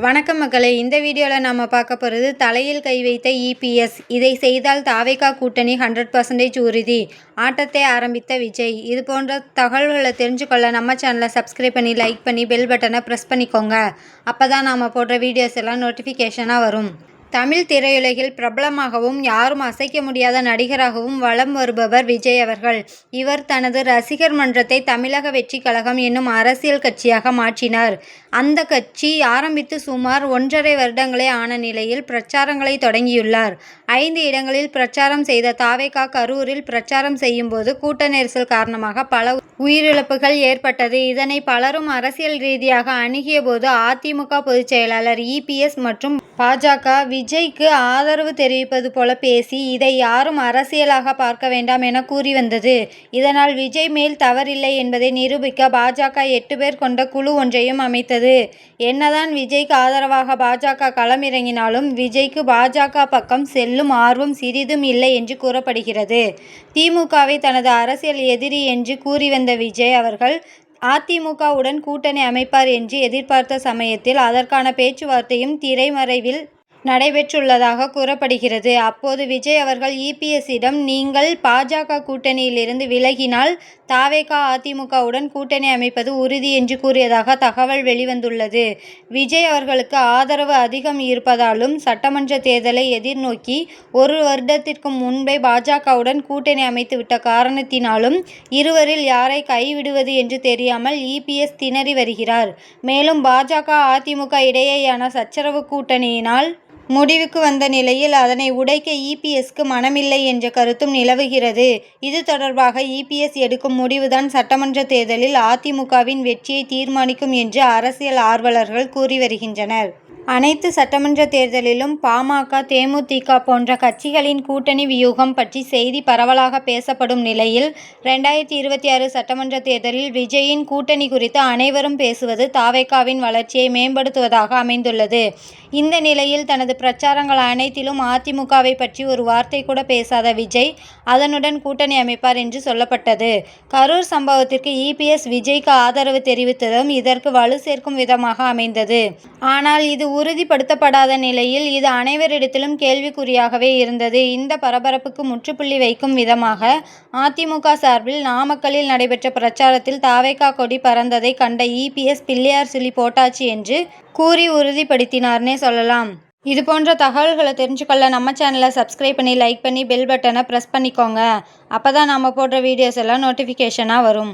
வணக்கம் மக்களே. இந்த வீடியோவில் நம்ம பார்க்க போகிறது தலையில் கை வைத்த இபிஎஸ் இதை செய்தால் தாவேகா கூட்டணி ஹண்ட்ரட் பர்சன்டேஜ் உறுதி. ஆட்டத்தை ஆரம்பித்த விஜய். இது போன்ற தகவல்களை தெரிஞ்சுக்கொள்ள நம்ம சேனலை சப்ஸ்கிரைப் பண்ணி லைக் பண்ணி பெல் பட்டனை ப்ரெஸ் பண்ணிக்கோங்க. அப்போ தான் நாம் போடுற வீடியோஸ் எல்லாம் நோட்டிஃபிகேஷனாக வரும். தமிழ் திரையுலகில் பிரபலமாகவும் யாரும் அசைக்க முடியாத நடிகராகவும் வலம் வருபவர் விஜய் அவர்கள். இவர் தனது ரசிகர் மன்றத்தை தமிழக வெற்றி கழகம் என்னும் அரசியல் கட்சியாக மாற்றினார். அந்த கட்சி ஆரம்பித்து சுமார் ஒன்றரை வருடங்களே ஆன நிலையில் பிரச்சாரங்களை தொடங்கியுள்ளார். ஐந்து இடங்களில் பிரச்சாரம் செய்த தாவேகா கரூரில் பிரச்சாரம் செய்யும்போது கூட்ட நெரிசல் காரணமாக பல உயிரிழப்புகள் ஏற்பட்டது. இதனை பலரும் அரசியல் ரீதியாக அணுகிய போது அதிமுக பொதுச் செயலாளர் இபிஎஸ் மற்றும் பாஜக விஜய்க்கு ஆதரவு தெரிவிப்பது போல பேசி இதை யாரும் அரசியலாக பார்க்க வேண்டாம் என கூறி வந்தது. இதனால் விஜய் மேல் தவறில்லை என்பதை நிரூபிக்க பாஜக எட்டு பேர் கொண்ட குழு ஒன்றையும் அமைத்தது. என்னதான் விஜய்க்கு ஆதரவாக பாஜக களமிறங்கினாலும் விஜய்க்கு பாஜக பக்கம் செல்லும் ஆர்வம் சிறிதும் இல்லை என்று கூறப்படுகிறது. திமுகவை தனது அரசியல் எதிரி என்று கூறி வந்த விஜய் அவர்கள் அதிமுகவுடன் கூட்டணி அமைப்பார் என்று எதிர்பார்த்த சமயத்தில் அதற்கான பேச்சுவார்த்தையும் திரைமறைவில் நடைபெற்றுள்ளதாக கூறப்படுகிறது. அப்போது விஜய் அவர்கள் இபிஎஸ்ஸிடம் நீங்கள் பாஜக கூட்டணியிலிருந்து விலகினால் தாவேகா அதிமுகவுடன் கூட்டணி அமைப்பது உறுதி என்று கூறியதாக தகவல் வெளிவந்துள்ளது. விஜய் அவர்களுக்கு ஆதரவு அதிகம் இருப்பதாலும் சட்டமன்ற தேர்தலை எதிர்நோக்கி ஒரு வருடத்திற்கு முன்பே பாஜகவுடன் கூட்டணி அமைத்துவிட்ட காரணத்தினாலும் இருவரில் யாரை கைவிடுவது என்று தெரியாமல் இபிஎஸ் திணறி வருகிறார். மேலும் பாஜக அதிமுக இடையேயான சச்சரவு கூட்டணியினால் முடிவுக்கு வந்த நிலையில் அதனை உடைக்க இபிஎஸ்க்கு மனமில்லை என்ற கருத்தும் நிலவுகிறது. இது தொடர்பாக இபிஎஸ் எடுக்கும் முடிவுதான் சட்டமன்ற தேர்தலில் அதிமுகவின் வெற்றியை தீர்மானிக்கும் என்று அரசியல் ஆர்வலர்கள் கூறி வருகின்றனர். அனைத்து சட்டமன்ற தேர்தலிலும் பாமக தேமுதிக போன்ற கட்சிகளின் கூட்டணி வியூகம் பற்றி செய்தி பரவலாக பேசப்படும் நிலையில் ரெண்டாயிரத்தி இருபத்தி ஆறு சட்டமன்ற தேர்தலில் விஜயின் கூட்டணி குறித்து அனைவரும் பேசுவது தாவேகாவின் வளர்ச்சியை மேம்படுத்துவதாக அமைந்துள்ளது. இந்த நிலையில் தனது பிரச்சாரங்கள் அனைத்திலும் அதிமுகவை பற்றி ஒரு வார்த்தை கூட பேசாத விஜய் அதனுடன் கூட்டணி அமைப்பார் என்று சொல்லப்பட்டது. கரூர் சம்பவத்திற்கு இபிஎஸ் விஜய்க்கு ஆதரவு தெரிவித்ததும் இதற்கு வலு சேர்க்கும் விதமாக அமைந்தது. ஆனால் இது உறுதிப்படுத்தப்படாத நிலையில் இது அனைவரிடத்திலும் கேள்விக்குறியாகவே இருந்தது. இந்த பரபரப்புக்கு முற்றுப்புள்ளி வைக்கும் விதமாக அதிமுக சார்பில் நாமக்கல்லில் நடைபெற்ற பிரச்சாரத்தில் தாவேகா கொடி பறந்ததை கண்ட இபிஎஸ் பிள்ளையார் சிலி போட்டாச்சு என்று கூறி உறுதிப்படுத்தினார்னே சொல்லலாம். இது போன்ற தகவல்களை தெரிஞ்சுக்கொள்ள நம்ம சேனலை சப்ஸ்கிரைப் பண்ணி லைக் பண்ணி பெல் பட்டனை ப்ரெஸ் பண்ணிக்கோங்க. அப்போ தான் நம்ம போடுற வீடியோஸ் எல்லாம் நோட்டிஃபிகேஷனாக வரும்.